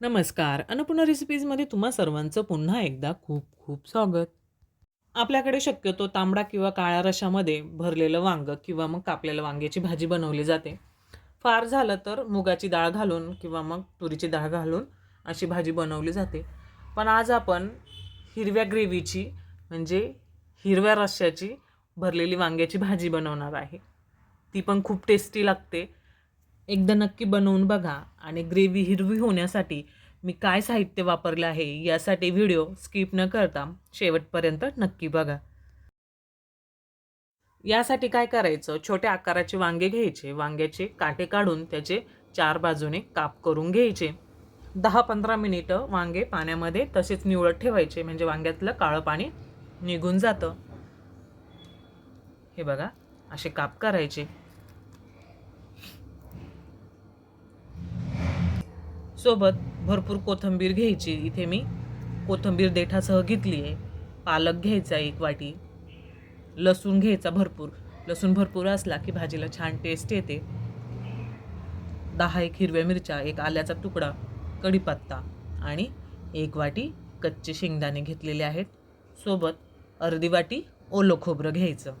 नमस्कार. अन्नपूर्णा रेसिपीजमध्ये तुम्हा सर्वांचं पुन्हा एकदा खूप खूप स्वागत. आपल्याकडे शक्यतो तांबडा किंवा काळ्या रशामध्ये भरलेलं वांगं किंवा मग कापलेलं वांग्याची भाजी बनवली जाते. फार झालं तर मुगाची डाळ घालून किंवा मग तुरीची डाळ घालून अशी भाजी बनवली जाते. पण आज आपण हिरव्या ग्रेव्हीची म्हणजे हिरव्या रश्श्याची भरलेली वांग्याची भाजी बनवणार आहे. ती पण खूप टेस्टी लागते. एकदा नक्की बनवून बघा आणि ग्रेव्ही हिरवी होण्यासाठी मी काय साहित्य वापरलं आहे यासाठी व्हिडिओ स्किप न करता शेवटपर्यंत नक्की बघा. यासाठी काय करायचं? छोट्या आकाराचे वांगे घ्यायचे. वांग्याचे काटे काढून त्याचे चार बाजूने काप करून घ्यायचे. दहा पंधरा मिनिटं वांगे पाण्यामध्ये तसेच निवळत ठेवायचे म्हणजे वांग्यातलं काळं पाणी निघून जातं. हे बघा असे काप करायचे. सोबत भरपूर कोथिंबीर घ्यायची. इथे मी कोथिंबीर देठासह घेतली आहे. पालक घ्यायचा एक वाटी. लसूण घ्यायचा भरपूर. लसूण भरपूर असला की भाजीला छान टेस्ट येते. दहा एक हिरव्या मिरच्या एक आल्याचा तुकडा कढीपत्ता आणि एक वाटी कच्चे शेंगदाणे घेतलेले आहेत. सोबत अर्धी वाटी ओलं खोबरं घ्यायचं.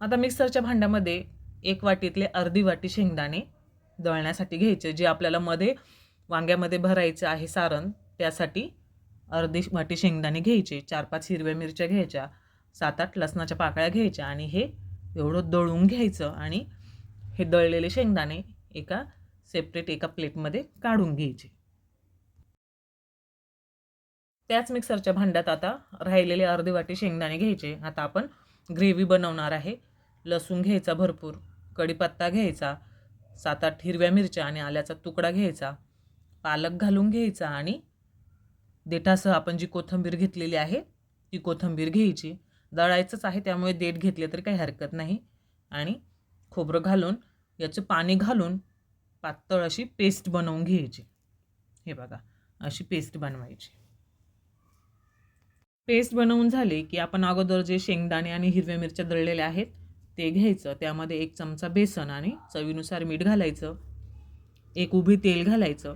आता मिक्सरच्या भांड्यामध्ये एक वाटीतले अर्धी वाटी शेंगदाणे दळण्यासाठी घ्यायचे जे आपल्याला मध्ये वांग्यामध्ये भरायचं आहे सारण त्यासाठी अर्धी वाटी शेंगदाणे घ्यायचे चार पाच हिरव्या मिरच्या घ्यायच्या सात आठ लसणाच्या पाकळ्या घ्यायच्या आणि हे एवढं दळून घ्यायचं आणि हे दळलेले शेंगदाणे एका सेपरेट एका प्लेटमध्ये काढून घ्यायचे. त्याच मिक्सरच्या भांड्यात आता राहिलेले अर्धी वाटी शेंगदाणे घ्यायचे. आता आपण ग्रेव्ही बनवणार आहे. लसूण घ्यायचा भरपूर. कढीपत्ता घ्यायचा सात आठ हिरव्या मिरच्या आणि आल्याचा तुकडा घ्यायचा पालक घालून घ्यायचा आणि देठासह आपण जी कोथिंबीर घेतलेली आहे ती कोथिंबीर घ्यायची. दळायचंच आहे त्यामुळे देठ घेतले तरी काही हरकत नाही. आणि खोबरं घालून याचं पाणी घालून पातळ अशी पेस्ट बनवून घ्यायची. हे बघा अशी पेस्ट बनवायची. पेस्ट बनवून झाली की आपण अगोदर जे शेंगदाणे आणि हिरव्या मिरच्या दळलेल्या आहेत ते घ्यायचं. त्यामध्ये एक चमचा बेसन आणि चवीनुसार मीठ घालायचं. एक उभी तेल घालायचं.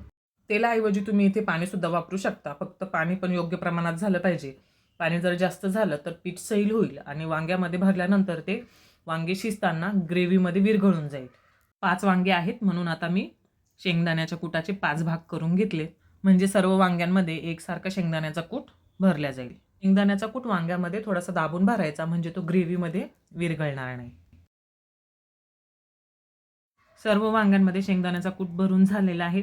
तेलाऐवजी तुम्ही इथे पाणीसुद्धा वापरू शकता. फक्त पाणी पण योग्य प्रमाणात झालं पाहिजे. पाणी जर जास्त झालं तर पीठ सैल होईल आणि वांग्यामध्ये भरल्यानंतर ते वांगे शिजताना ग्रेव्हीमध्ये विरघळून जाईल. पाच वांगे आहेत म्हणून आता मी शेंगदाण्याच्या कुटाचे पाच भाग करून घेतले. म्हणजे सर्व वांग्यांमध्ये एकसारखा शेंगदाण्याचा कूट भरला जाईल. शेंगदाण्याचा कूट वांग्यामध्ये थोडासा दाबून भरायचा म्हणजे तो ग्रेव्हीमध्ये विरघळणार नाही. सर्व वांग्यांमध्ये शेंगदाण्याचा कूट भरून झालेला आहे.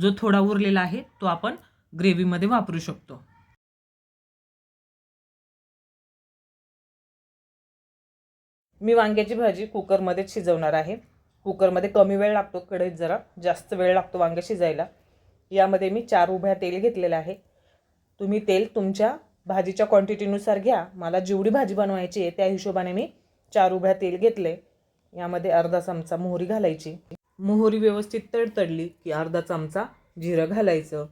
जो थोडा उरलेला आहे तो आपण ग्रेव्हीमध्ये वापरू शकतो. मी वांग्याची भाजी कुकरमध्ये शिजवणार आहे. कुकरमध्ये कमी वेळ लागतो कढईत जरा जास्त वेळ लागतो वांगे शिजायला. यामध्ये मी चार उभ्या तेल घेतलेलं आहे. तुम्ही तेल तुमच्या भाजीच्या क्वांटिटीनुसार घ्या. मला जेवढी भाजी बनवायची आहे त्या हिशोबाने मी चार उभ्या तेल घेतले. यामध्ये अर्धा चमचा मोहरी घालायची. मोहरी व्यवस्थित तडतडली की अर्धा चमचा जिरं घालायचं.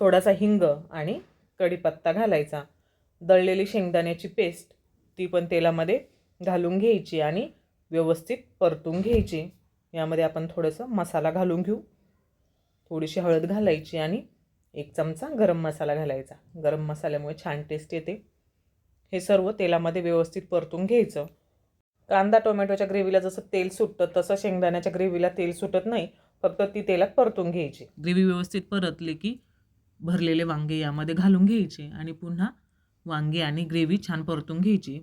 थोडासा हिंग आणि कढीपत्ता घालायचा. दळलेली शेंगदाण्याची पेस्ट ती पण तेलामध्ये घालून घ्यायची आणि व्यवस्थित परतून घ्यायची. यामध्ये आपण थोडंसं मसाला घालून घेऊ. थोडीशी हळद घालायची आणि एक चमचा गरम मसाला घालायचा. गरम मसाल्यामुळे छान टेस्ट येते. हे सर्व तेलामध्ये व्यवस्थित परतून घ्यायचं. कांदा टोमॅटोच्या ग्रेव्हीला जसं तेल सुटतं तसं शेंगदाण्याच्या ग्रेव्हीला तेल सुटत नाही. फक्त ती तेलात परतून घ्यायची. ग्रेव्ही व्यवस्थित परतली की भरलेले वांगे यामध्ये घालून घ्यायचे आणि पुन्हा वांगे आणि ग्रेव्ही छान परतून घ्यायची.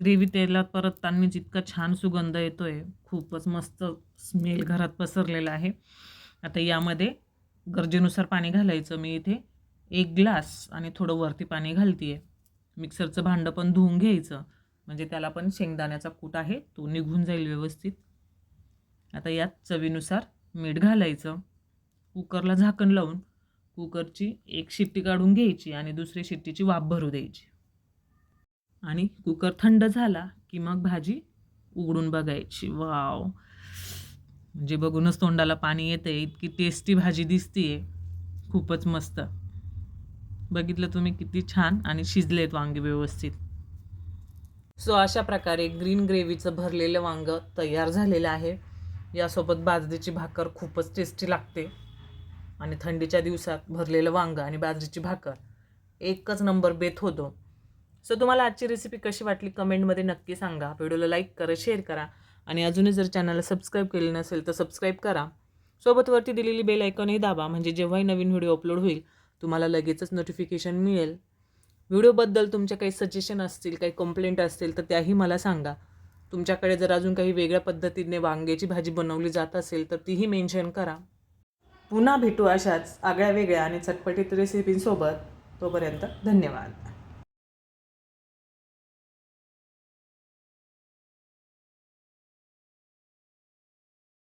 ग्रेव्ही तेलात परतताना जितका छान सुगंध येतो आहे खूपच मस्त स्मेल घरात पसरलेला आहे. आता यामध्ये गरजेनुसार पाणी घालायचं. मी इथे एक ग्लास आणि थोडं वरती पाणी घालते आहे मिक्सरचं भांडं पण धुवून घ्यायचं. म्हणजे त्याला पण शेंगदाण्याचा कूट आहे. तो निघून जाईल व्यवस्थित. आता यात चवीनुसार मीठ घालायचं. कुकरला झाकण लावून कुकरची एक शिट्टी काढून घ्यायची आणि दुसरी शिट्टीची वाफ भरू द्यायची. आणि कुकर थंड झाला की मग भाजी उघडून बघायची. वाव! म्हणजे बघूनच तोंडाला पाणी येते इतकी टेस्टी भाजी दिसतीये. खूपच मस्त. बघितलं तुम्ही किती छान आणि शिजलेत वांगे व्यवस्थित. सो अशा प्रकारे ग्रीन ग्रेव्हीचं भरलेलं वांगं तयार झालेलं आहे. यासोबत बाजरीची भाकर खूपच टेस्टी लागते. आणि थंडीच्या दिवसात भरलेलं वांगं आणि बाजरीची भाकर एकच नंबर बेत होतो. सो तुम्हाला आजची रेसिपी कशी वाटली? कमेंटमध्ये नक्की सांगा. व्हिडिओला लाईक करा शेअर करा. आणि अजूनही जर चॅनलला सबस्क्राईब केले नसेल तर सबस्क्राईब करा. सोबतवरती दिलेली बेल आयकॉनही दाबा म्हणजे जेव्हाही नवीन व्हिडिओ अपलोड होईल तुम्हाला लगेचच नोटिफिकेशन मिळेल. व्हिडिओबद्दल तुमच्या काही सजेशन असतील काही कंप्लेंट असतील तर त्याही मला सांगा. तुमच्याकडे जर अजून काही वेगळ्या पद्धतीने वांग्याची भाजी बनवली जात असेल तर तीही मेन्शन करा. पुन्हा भेटू अशाच आगळ्या वेगळ्या आणि चटपटीत रेसिपींसोबत तोपर्यंत धन्यवाद.